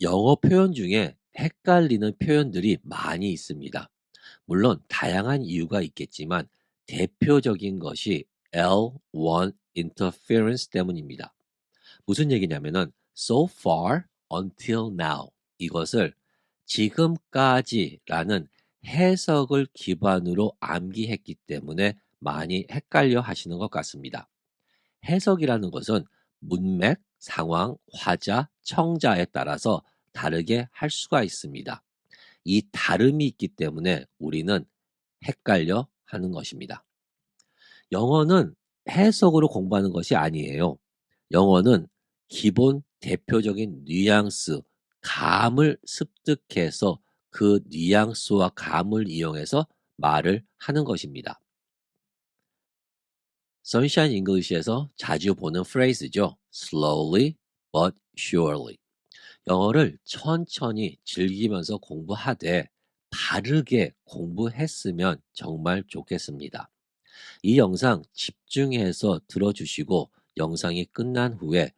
영어 표현 중에 헷갈리는 표현들이 많이 있습니다. 물론 다양한 이유가 있겠지만 대표적인 것이 L1 interference 때문입니다. 무슨 얘기냐면은 so far until now 이것을 지금까지라는 해석을 기반으로 암기했기 때문에 많이 헷갈려 하시는 것 같습니다. 해석이라는 것은 문맥, 상황, 화자, 청자에 따라서 다르게 할 수가 있습니다. 이 다름이 있기 때문에 우리는 헷갈려 하는 것입니다. 영어는 해석으로 공부하는 것이 아니에요. 영어는 기본 대표적인 뉘앙스, 감을 습득해서 그 뉘앙스와 감을 이용해서 말을 하는 것입니다. Sunshine English에서 자주 보는 프레이즈죠. slowly but surely. 영어를 천천히 즐기면서 공부하되 바르게 공부했으면 정말 좋겠습니다. 이 영상 집중해서 들어주시고 영상이 끝난 후에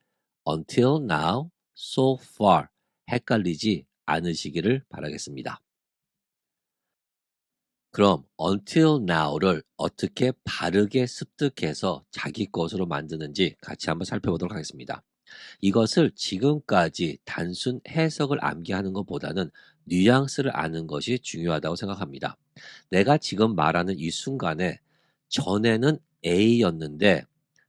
until now, so far 헷갈리지 않으시기를 바라겠습니다. 그럼 until now를 어떻게 바르게 습득해서 자기 것으로 만드는지 같이 한번 살펴보도록 하겠습니다. 이것을 지금까지 단순 해석을 암기하는 것보다는 뉘앙스를 아는 것이 중요하다고 생각합니다. 내가 지금 말하는 이 순간에 전에는 A였는데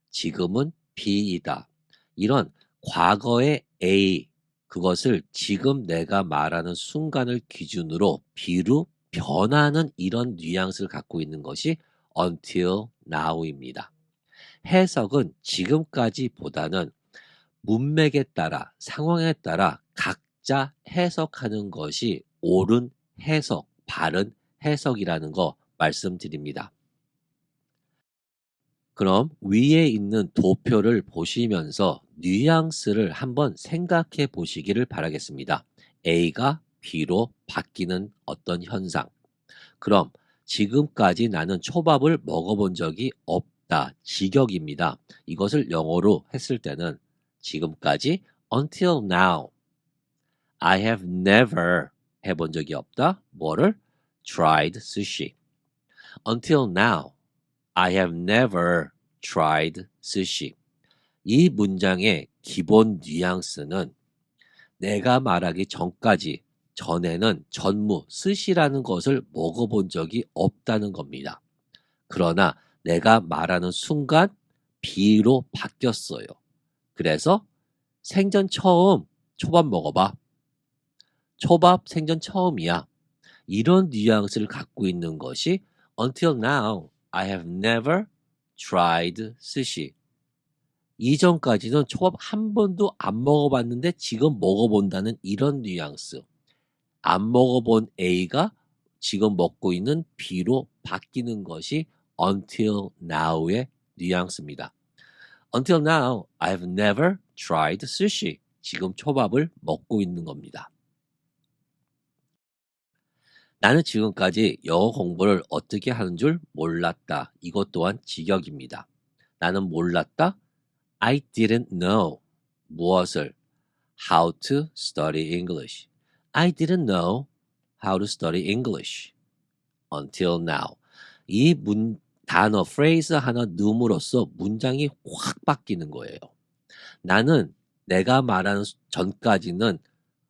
지금은 B이다. 이런 과거의 A 그것을 지금 내가 말하는 순간을 기준으로 B로 변하는 이런 뉘앙스를 갖고 있는 것이 until now입니다. 해석은 지금까지보다는 문맥에 따라 상황에 따라 각자 해석하는 것이 옳은 해석, 바른 해석이라는 거 말씀드립니다. 그럼 위에 있는 도표를 보시면서 뉘앙스를 한번 생각해 보시기를 바라겠습니다. A가 B로 바뀌는 어떤 현상. 그럼 지금까지 나는 초밥을 먹어본 적이 없다. 직역입니다. 이것을 영어로 했을 때는 지금까지 until now I have never 해본 적이 없다. 뭐를? tried sushi. until now I have never tried sushi. 이 문장의 기본 뉘앙스는 내가 말하기 전까지 전에는 전무, 스시라는 것을 먹어본 적이 없다는 겁니다. 그러나 내가 말하는 순간 비로 바뀌었어요. 그래서 생전 처음 초밥 먹어봐. 초밥 생전 처음이야. 이런 뉘앙스를 갖고 있는 것이 Until now, I have never tried sushi. 이전까지는 초밥 한 번도 안 먹어봤는데 지금 먹어본다는 이런 뉘앙스. 안 먹어본 A가 지금 먹고 있는 B로 바뀌는 것이 until now의 뉘앙스입니다. Until now, I've never tried sushi. 지금 초밥을 먹고 있는 겁니다. 나는 지금까지 영어 공부를 어떻게 하는 줄 몰랐다. 이것 또한 직역입니다. 나는 몰랐다. I didn't know. 무엇을? How to study English. I didn't know how to study English until now. 이 문, 단어, phrase 하나 넣음으로써 문장이 확 바뀌는 거예요. 나는 내가 말하는 전까지는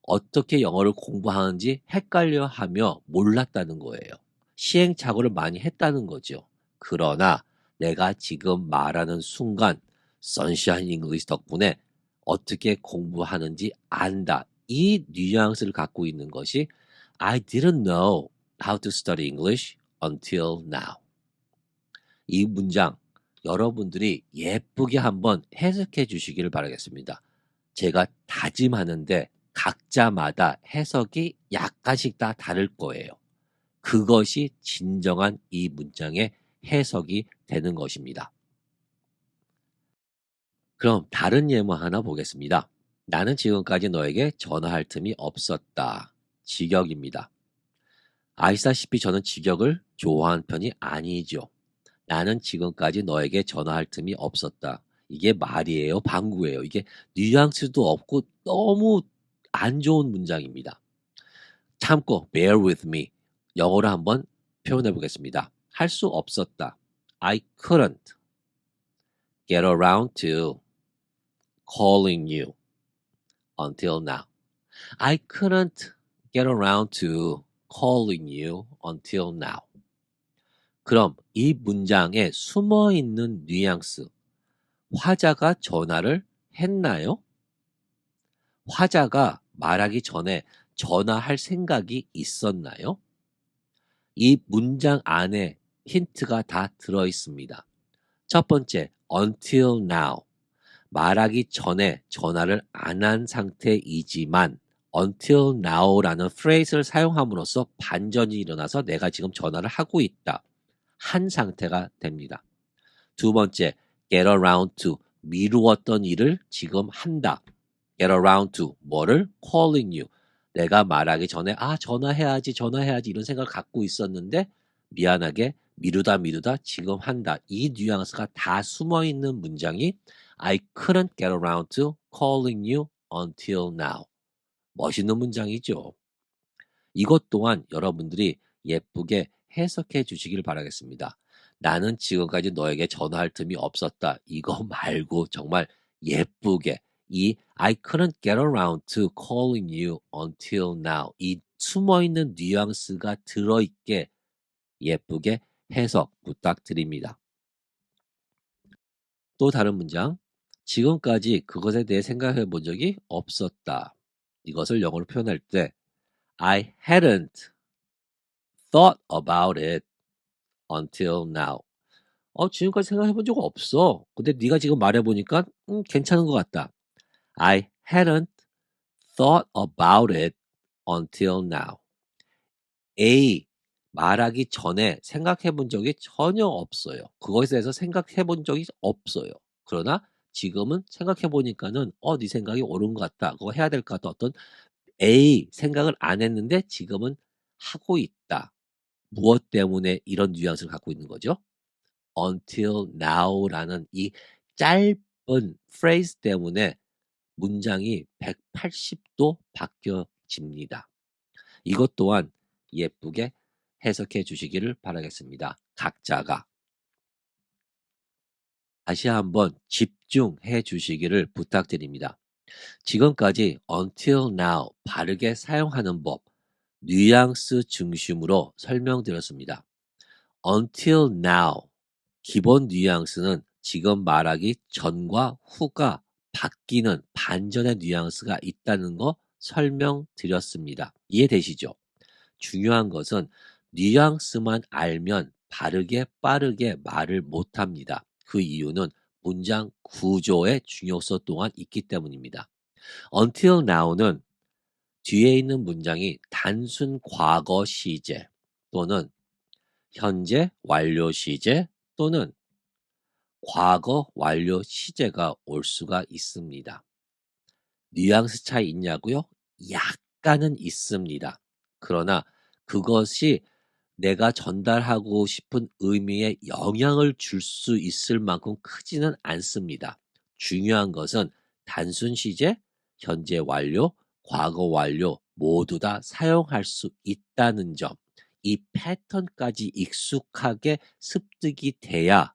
어떻게 영어를 공부하는지 헷갈려 하며 몰랐다는 거예요. 시행착오를 많이 했다는 거죠. 그러나 내가 지금 말하는 순간 선샤인 잉글리시 덕분에 어떻게 공부하는지 안다. 이 뉘앙스를 갖고 있는 것이 I didn't know how to study English until now. 이 문장 여러분들이 예쁘게 한번 해석해 주시기를 바라겠습니다. 제가 다짐하는데 각자마다 해석이 약간씩 다 다를 거예요. 그것이 진정한 이 문장의 해석이 되는 것입니다. 그럼 다른 예문 하나 보겠습니다. 나는 지금까지 너에게 전화할 틈이 없었다. 직역입니다. 아시다시피 저는 직역을 좋아하는 편이 아니죠. 나는 지금까지 너에게 전화할 틈이 없었다. 이게 말이에요? 방구예요? 이게 뉘앙스도 없고 너무 안 좋은 문장입니다. 참고 bear with me. 영어로 한번 표현해 보겠습니다. 할 수 없었다. I couldn't get around to calling you until now. I couldn't get around to calling you until now. 그럼 이 문장에 숨어 있는 뉘앙스. 화자가 전화를 했나요? 화자가 말하기 전에 전화할 생각이 있었나요? 이 문장 안에 힌트가 다 들어 있습니다. 첫 번째, until now. 말하기 전에 전화를 안 한 상태이지만 until now라는 phrase를 사용함으로써 반전이 일어나서 내가 지금 전화를 하고 있다. 한 상태가 됩니다. 두 번째, get around to 미루었던 일을 지금 한다. get around to 뭐를 calling you 내가 말하기 전에 아 전화해야지 전화해야지 이런 생각을 갖고 있었는데 미안하게 미루다 미루다 지금 한다 이 뉘앙스가 다 숨어 있는 문장이 I couldn't get around to calling you until now 멋있는 문장이죠. 이것 또한 여러분들이 예쁘게 해석해 주시길 바라겠습니다. 나는 지금까지 너에게 전화할 틈이 없었다. 이거 말고 정말 예쁘게 이 I couldn't get around to calling you until now 이 숨어 있는 뉘앙스가 들어있게 예쁘게 해석 부탁드립니다. 또 다른 문장 지금까지 그것에 대해 생각해 본 적이 없었다. 이것을 영어로 표현할 때 I hadn't thought about it until now. 어, 지금까지 생각해 본 적 없어. 근데 네가 지금 말해 보니까 음, 괜찮은 것 같다. I hadn't thought about it until now. A 말하기 전에 생각해 본 적이 전혀 없어요. 그것에 대해서 생각해 본 적이 없어요. 그러나 지금은 생각해 보니까는 어, 네 생각이 옳은 것 같다. 그거 해야 될 것 같다. 어떤 A 생각을 안 했는데 지금은 하고 있다. 무엇 때문에 이런 뉘앙스를 갖고 있는 거죠? until now라는 이 짧은 phrase 때문에 문장이 180도 바뀌어집니다. 이것 또한 예쁘게 해석해 주시기를 바라겠습니다. 각자가 다시 한번 집중해 주시기를 부탁드립니다. 지금까지 until now 바르게 사용하는 법, 뉘앙스 중심으로 설명드렸습니다. until now 기본 뉘앙스는 지금 말하기 전과 후가 바뀌는 반전의 뉘앙스가 있다는 거 설명드렸습니다. 이해되시죠? 중요한 것은 뉘앙스만 알면 바르게 빠르게 말을 못합니다. 그 이유는 문장 구조의 중요성 또한 있기 때문입니다. until now는 뒤에 있는 문장이 단순 과거 시제 또는 현재 완료 시제 또는 과거 완료 시제가 올 수가 있습니다. 뉘앙스 차이 있냐고요? 약간은 있습니다. 그러나 그것이 내가 전달하고 싶은 의미에 영향을 줄 수 있을 만큼 크지는 않습니다. 중요한 것은 단순 시제, 현재 완료, 과거 완료 모두 다 사용할 수 있다는 점. 이 패턴까지 익숙하게 습득이 돼야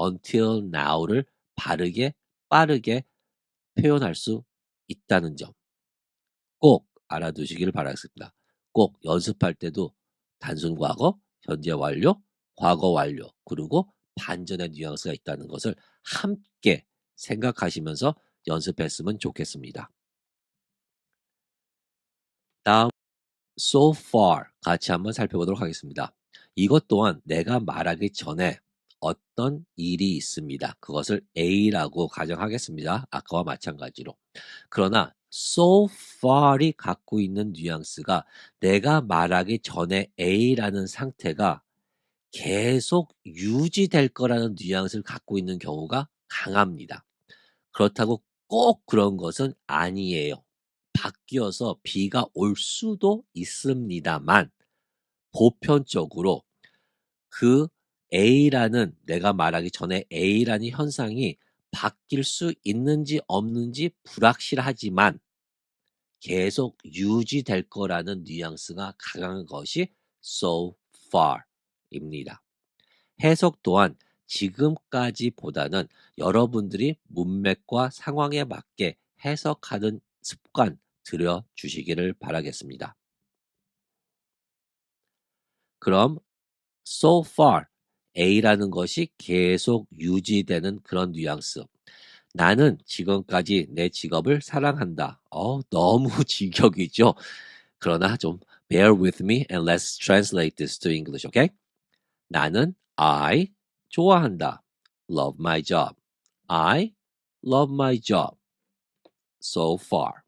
until now를 바르게 빠르게 표현할 수 있다는 점. 꼭 알아두시기를 바라겠습니다. 꼭 연습할 때도 단순 과거, 현재 완료, 과거 완료, 그리고 반전의 뉘앙스가 있다는 것을 함께 생각하시면서 연습했으면 좋겠습니다. 다음 so far 같이 한번 살펴보도록 하겠습니다. 이것 또한 내가 말하기 전에 어떤 일이 있습니다. 그것을 A라고 가정하겠습니다. 아까와 마찬가지로. 그러나 so far이 갖고 있는 뉘앙스가 내가 말하기 전에 A라는 상태가 계속 유지될 거라는 뉘앙스를 갖고 있는 경우가 강합니다. 그렇다고 꼭 그런 것은 아니에요. 바뀌어서 B가 올 수도 있습니다만 보편적으로 그 A라는 내가 말하기 전에 A라는 현상이 바뀔 수 있는지 없는지 불확실하지만 계속 유지될 거라는 뉘앙스가 강한 것이 so far입니다. 해석 또한 지금까지보다는 여러분들이 문맥과 상황에 맞게 해석하는 습관 들여 주시기를 바라겠습니다. 그럼 so far A라는 것이 계속 유지되는 그런 뉘앙스. 나는 지금까지 내 직업을 사랑한다. 어, 너무 직역이죠. 그러나 좀 bear with me and let's translate this to English, okay? 나는 I 좋아한다. love my job. I love my job so far.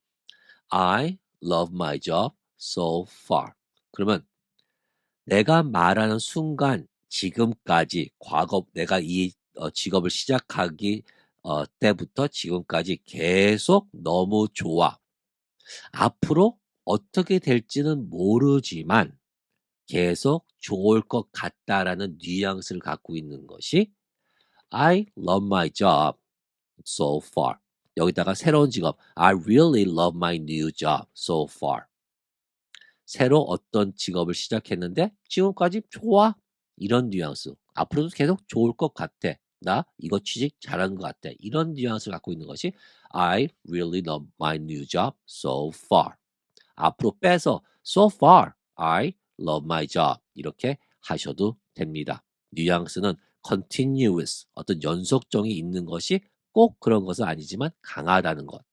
I love my job so far. 그러면 내가 말하는 순간 지금까지 과거 내가 이 어, 직업을 시작하기 어, 때부터 지금까지 계속 너무 좋아. 앞으로 어떻게 될지는 모르지만 계속 좋을 것 같다라는 뉘앙스를 갖고 있는 것이 I love my job so far. 여기다가 새로운 직업 I really love my new job so far. 새로 어떤 직업을 시작했는데 지금까지 좋아. 이런 뉘앙스. 앞으로도 계속 좋을 것 같아. 나 이거 취직 잘하는 것 같아. 이런 뉘앙스를 갖고 있는 것이 I really love my new job so far. 앞으로 빼서 so far I love my job 이렇게 하셔도 됩니다. 뉘앙스는 continuous 어떤 연속성이 있는 것이 꼭 그런 것은 아니지만 강하다는 것.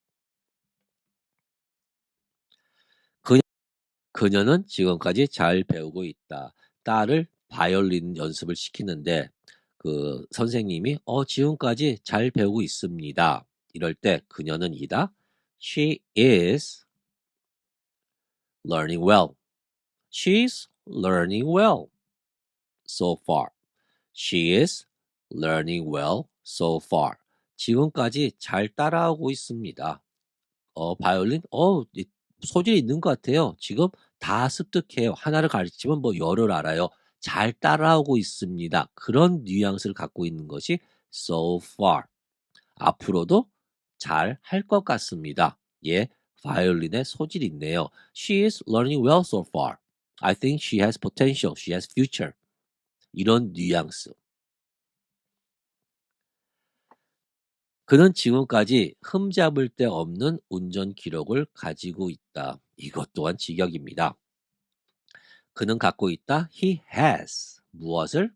그녀, 그녀는 지금까지 잘 배우고 있다. 딸을 바이올린 연습을 시키는데 그 선생님이 어 지금까지 잘 배우고 있습니다. 이럴 때 그녀는 이다. She is learning well. She's learning well so far. She is learning well so far. 지금까지 잘 따라오고 있습니다. 어, 바이올린, 어, 소질이 있는 것 같아요. 지금 다 습득해요. 하나를 가르치면 뭐 열을 알아요. 잘 따라오고 있습니다. 그런 뉘앙스를 갖고 있는 것이 so far. 앞으로도 잘 할 것 같습니다. 예, 바이올린에 소질이 있네요. She is learning well so far. I think she has potential. She has future. 이런 뉘앙스. 그는 지금까지 흠잡을 데 없는 운전 기록을 가지고 있다. 이것 또한 직역입니다. 그는 갖고 있다. He has 무엇을?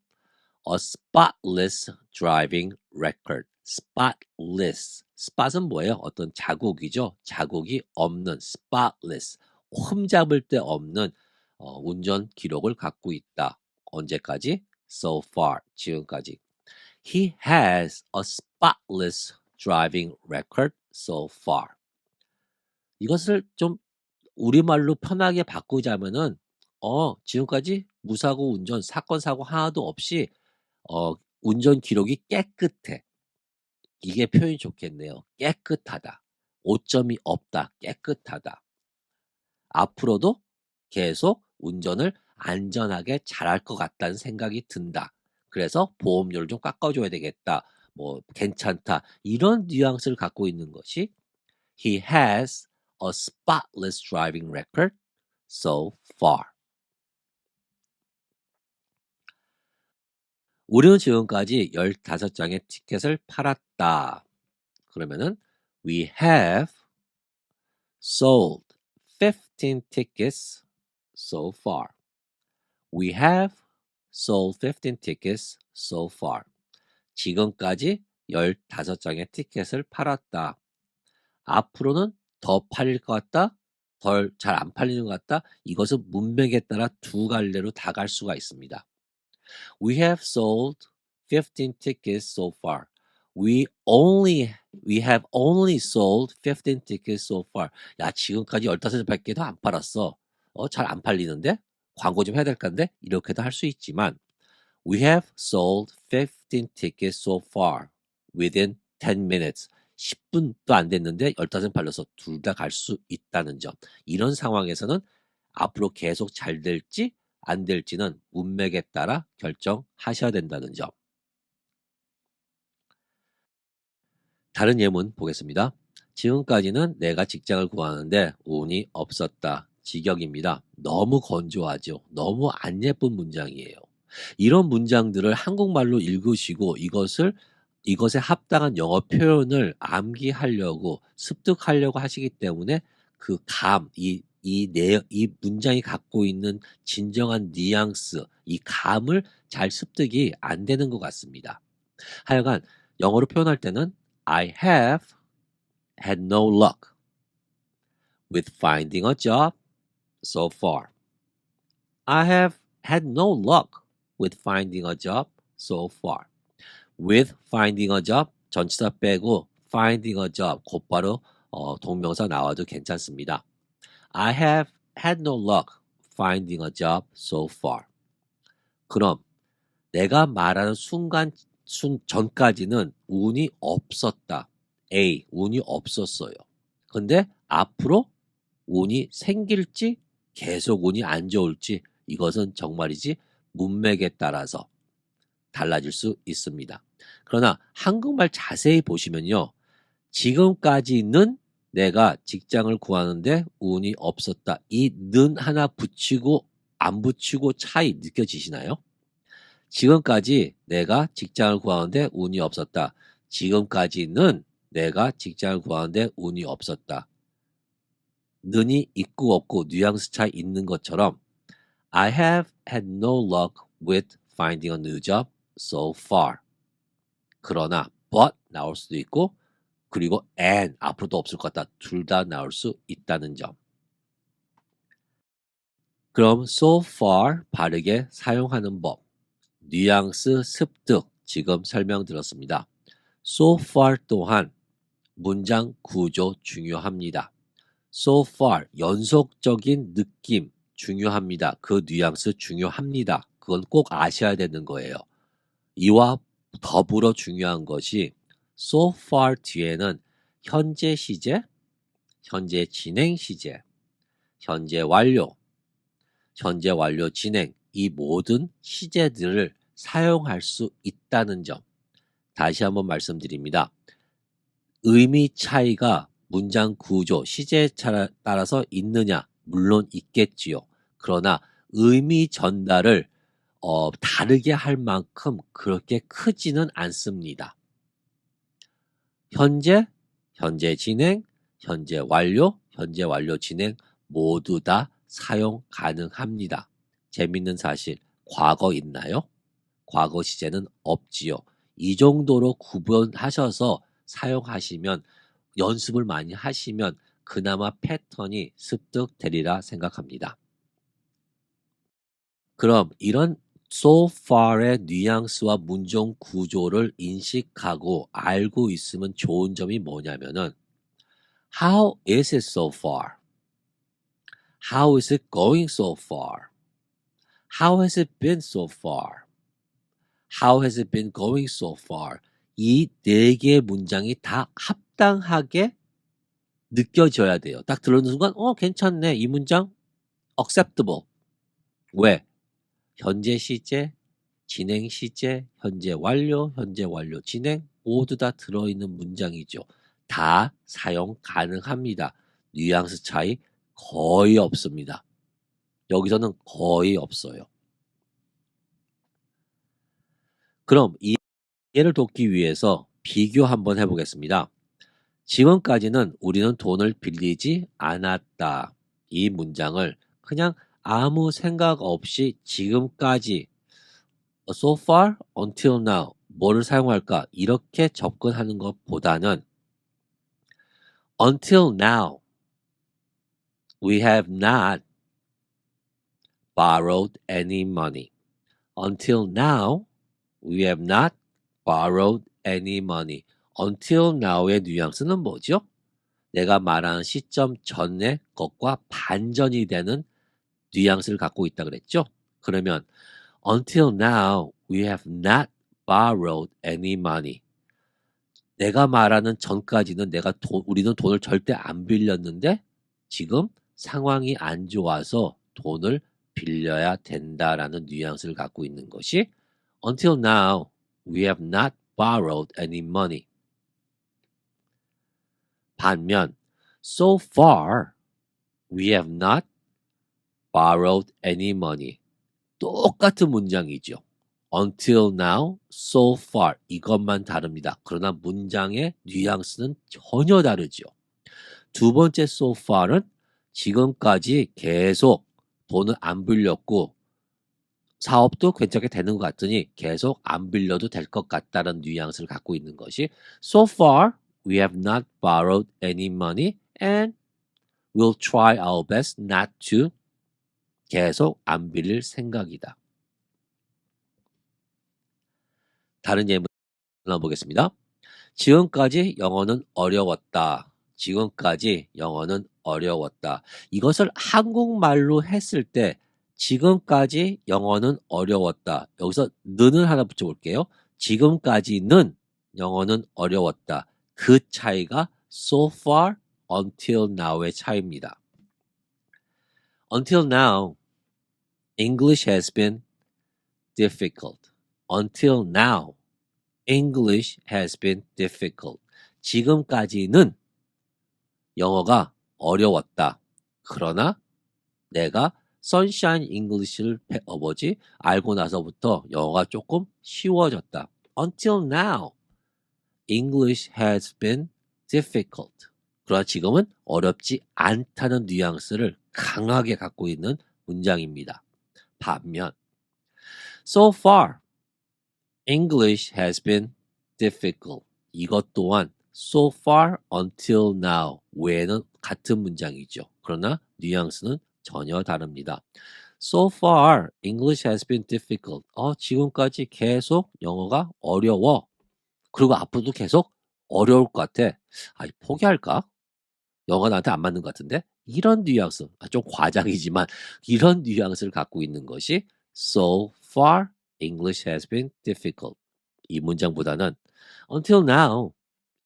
A spotless driving record. spotless. spot은 뭐예요? 어떤 자국이죠. 자국이 없는 spotless. 흠잡을 데 없는 어, 운전 기록을 갖고 있다. 언제까지? So far. 지금까지. He has a spotless driving record so far. 이것을 좀 우리말로 편하게 바꾸자면은 어, 지금까지 무사고 운전, 사건, 사고 하나도 없이, 어, 운전 기록이 깨끗해. 이게 표현이 좋겠네요. 깨끗하다. 오점이 없다. 깨끗하다. 앞으로도 계속 운전을 안전하게 잘할 것 같다는 생각이 든다. 그래서 보험료를 좀 깎아줘야 되겠다. 뭐, 괜찮다. 이런 뉘앙스를 갖고 있는 것이 He has a spotless driving record so far. 우리는 지금까지 15장의 티켓을 팔았다. 그러면은 we have sold 15 tickets so far. We have sold 15 tickets so far. 지금까지 15장의 티켓을 팔았다. 앞으로는 더 팔릴 것 같다? 덜 잘 안 팔리는 것 같다? 이것은 문맥에 따라 두 갈래로 다 갈 수가 있습니다. We have sold 15 tickets so far. We only we have only sold 15 tickets so far. 야, 지금까지 15개도 안 팔았어. 어, 잘 안 팔리는데? 광고 좀 해야 될 건데? 이렇게도 할 수 있지만 We have sold 15 tickets so far within 10 minutes. 10분도 안 됐는데 15개 팔려서 둘 다 갈 수 있다는 점. 이런 상황에서는 앞으로 계속 잘 될지 안 될지는 문맥에 따라 결정하셔야 된다는 점. 다른 예문 보겠습니다. 지금까지는 내가 직장을 구하는데 운이 없었다. 직역입니다. 너무 건조하죠. 너무 안 예쁜 문장이에요. 이런 문장들을 한국말로 읽으시고 이것을 이것에 합당한 영어 표현을 암기하려고 습득하려고 하시기 때문에 그 감, 이, 이 내, 이 문장이 갖고 있는 진정한 뉘앙스, 이 감을 잘 습득이 안 되는 것 같습니다. 하여간 영어로 표현할 때는 I have had no luck with finding a job so far. I have had no luck with finding a job so far. with finding a job 전치사 빼고 finding a job 곧바로 어, 동명사 나와도 괜찮습니다. I have had no luck finding a job so far. 그럼 내가 말하는 순간 순 전까지는 운이 없었다. A 운이 없었어요. 근데 앞으로 운이 생길지 계속 운이 안 좋을지 이것은 정말이지 문맥에 따라서 달라질 수 있습니다. 그러나 한국말 자세히 보시면요. 지금까지는 내가 직장을 구하는데 운이 없었다. 이 는 하나 붙이고 안 붙이고 차이 느껴지시나요? 지금까지 내가 직장을 구하는데 운이 없었다. 지금까지는 내가 직장을 구하는데 운이 없었다. 는이 있고 없고 뉘앙스 차이 있는 것처럼 I have had no luck with finding a new job so far. 그러나 but 나올 수도 있고 그리고 and 앞으로도 없을 것 같다. 둘 다 나올 수 있다는 점. 그럼 so far 바르게 사용하는 법. 뉘앙스 습득 지금 설명드렸습니다. so far 또한 문장 구조 중요합니다. so far 연속적인 느낌 중요합니다. 그 뉘앙스 중요합니다. 그건 꼭 아셔야 되는 거예요. 이와 더불어 중요한 것이 so far 뒤에는 현재 시제, 현재 진행 시제, 현재 완료, 현재 완료 진행 이 모든 시제들을 사용할 수 있다는 점 다시 한번 말씀드립니다. 의미 차이가 문장 구조, 시제에 따라서 있느냐? 물론 있겠지요. 그러나 의미 전달을 어, 다르게 할 만큼 그렇게 크지는 않습니다. 현재, 현재 진행, 현재 완료, 현재 완료 진행 모두 다 사용 가능합니다. 재밌는 사실, 과거 있나요? 과거 시제는 없지요. 이 정도로 구분하셔서 사용하시면 연습을 많이 하시면 그나마 패턴이 습득되리라 생각합니다. 그럼 이런 so far의 뉘앙스와 문종 구조를 인식하고 알고 있으면 좋은 점이 뭐냐면은 How is it so far? How is it going so far? How has it been so far? How has it been going so far? 이 네 개의 문장이 다 합당하게 느껴져야 돼요. 딱 들어오는 순간, 어, 괜찮네. 이 문장, acceptable. 왜? 현재 시제, 진행 시제, 현재 완료, 현재 완료 진행 모두 다 들어있는 문장이죠. 다 사용 가능합니다. 뉘앙스 차이 거의 없습니다. 여기서는 거의 없어요. 그럼 이 예를 돕기 위해서 비교 한번 해보겠습니다. 지금까지는 우리는 돈을 빌리지 않았다. 이 문장을 그냥 아무 생각 없이 지금까지 so far, until now 뭐를 사용할까 이렇게 접근하는 것보다는 until now we have not borrowed any money. Until now we have not borrowed any money. until now의 뉘앙스는 뭐죠? 내가 말하는 시점 전의 것과 반전이 되는 뉘앙스를 갖고 있다 그랬죠? 그러면 until now we have not borrowed any money. 내가 말하는 전까지는 내가 돈, 우리는 돈을 절대 안 빌렸는데 지금 상황이 안 좋아서 돈을 빌려야 된다라는 뉘앙스를 갖고 있는 것이 until now we have not borrowed any money. 반면 so far we have not borrowed any money. 똑같은 문장이죠. until now, so far 이것만 다릅니다. 그러나 문장의 뉘앙스는 전혀 다르죠. 두 번째 so far은 지금까지 계속 돈을 안 빌렸고 사업도 괜찮게 되는 것 같으니 계속 안 빌려도 될 것 같다는 뉘앙스를 갖고 있는 것이 so far we have not borrowed any money and we'll try our best not to 계속 안 빌릴 생각이다. 다른 예문 나보겠습니다. 지금까지 영어는 어려웠다. 지금까지 영어는 어려웠다. 이것을 한국말로 했을 때 지금까지 영어는 어려웠다. 여기서 는을 하나 붙여볼게요. 지금까지는 영어는 어려웠다. 그 차이가 so far, until now의 차이입니다. Until now, English has been difficult. Until now, English has been difficult. 지금까지는 영어가 어려웠다. 그러나 내가 선샤인 잉글리시를 배워보지 알고 나서부터 영어가 조금 쉬워졌다. Until now, English has been difficult. 그러나 지금은 어렵지 않다는 뉘앙스를 강하게 갖고 있는 문장입니다. 반면 So far, English has been difficult. 이것 또한 so far until now 외에는 같은 문장이죠. 그러나 뉘앙스는 전혀 다릅니다. So far, English has been difficult. 어, 지금까지 계속 영어가 어려워. 그리고 앞으로도 계속 어려울 것 같아. 아, 포기할까? 영어가 나한테 안 맞는 것 같은데? 이런 뉘앙스, 아, 좀 과장이지만 이런 뉘앙스를 갖고 있는 것이 So far, English has been difficult. 이 문장보다는 Until now,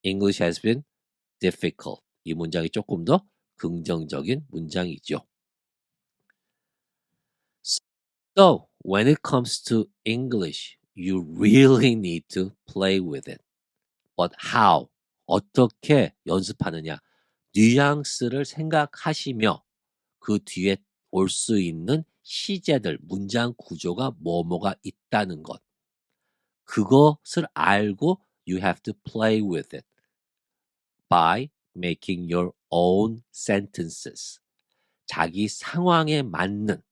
English has been difficult. 이 문장이 조금 더 긍정적인 문장이죠. So, when it comes to English, you really need to play with it. But how? 어떻게 연습하느냐? 뉘앙스를 생각하시며 그 뒤에 올 수 있는 시제들, 문장 구조가 뭐뭐가 있다는 것. 그것을 알고 you have to play with it by making your own sentences. 자기 상황에 맞는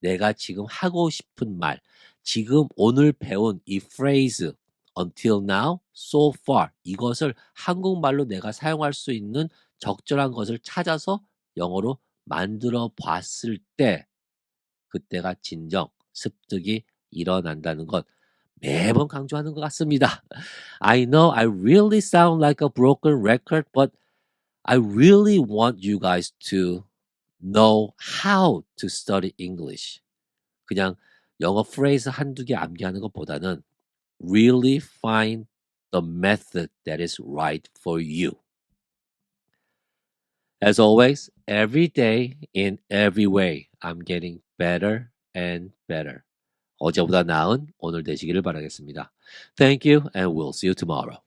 내가 지금 하고 싶은 말, 지금 오늘 배운 이 phrase until now, so far 이것을 한국말로 내가 사용할 수 있는 적절한 것을 찾아서 영어로 만들어 봤을 때 그때가 진정 습득이 일어난다는 것 매번 강조하는 것 같습니다. I know I really sound like a broken record, but I really want you guys to know how to study English. 그냥 영어 프레이즈 한두 개 암기하는 것보다는 really find the method that is right for you. As always, every day in every way, I'm getting better and better. 어제보다 나은 오늘 되시기를 바라겠습니다. Thank you and we'll see you tomorrow.